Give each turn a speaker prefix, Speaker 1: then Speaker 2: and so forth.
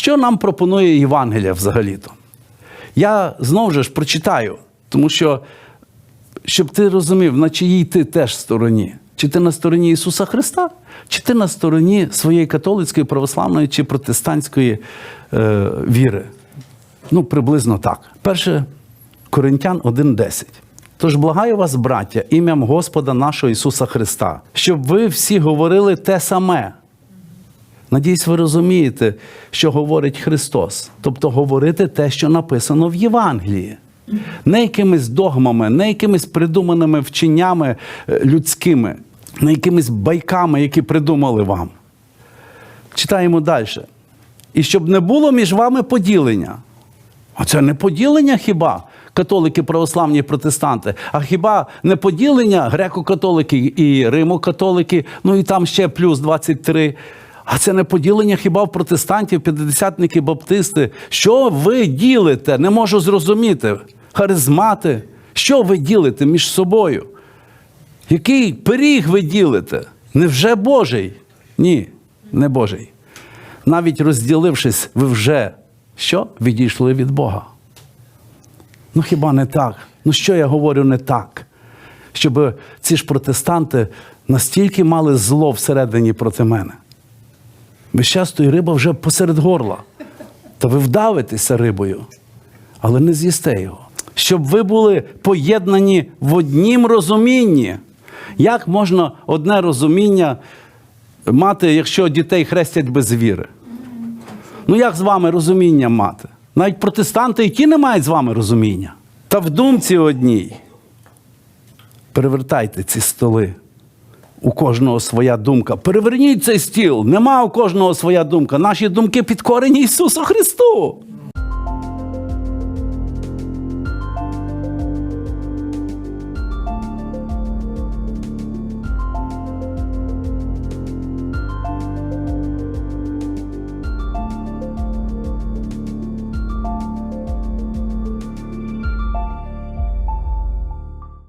Speaker 1: Що нам пропонує Євангелія взагалі-то? Я знову ж прочитаю, тому що, щоб ти розумів, на чиїй ти теж стороні. Чи ти на стороні Ісуса Христа, чи ти на стороні своєї католицької, православної чи протестантської е, віри? Ну, приблизно так. Перше Коринтян 1.10. Тож благаю вас, браття, ім'ям Господа нашого Ісуса Христа, щоб ви всі говорили те саме. Надіюсь, ви розумієте, що говорить Христос. Тобто говорити те, що написано в Євангелії. Не якимись догмами, не якимись придуманими вченнями е, людськими, не якимись байками, які придумали вам. Читаємо далі. І щоб не було між вами поділення. А це не поділення хіба? Католики, православні протестанти. А хіба не поділення греко-католики і римо-католики, ну і там ще плюс 23. А це не поділення хіба в протестантів, п'ятдесятники, баптисти. Що ви ділите? Не можу зрозуміти. Харизмати. Що ви ділите між собою? Який пиріг ви ділите? Невже Божий? Ні, не Божий. Навіть розділившись, ви вже що? Відійшли від Бога. Ну хіба не так? Ну що я говорю не так? Щоб ці ж протестанти настільки мали зло всередині проти мене. Весь час той риба вже посеред горла. Та ви вдавитеся рибою, але не з'їсте його. Щоб ви були поєднані в однім розумінні. Як можна одне розуміння мати, якщо дітей хрестять без віри? Ну як з вами розуміння мати? Навіть протестанти і ті не мають з вами розуміння. Та в думці одній. Перевертайте ці столи. У кожного своя думка. Переверніть цей стіл. Нема у кожного своя думка. Наші думки підкорені Ісусу Христу.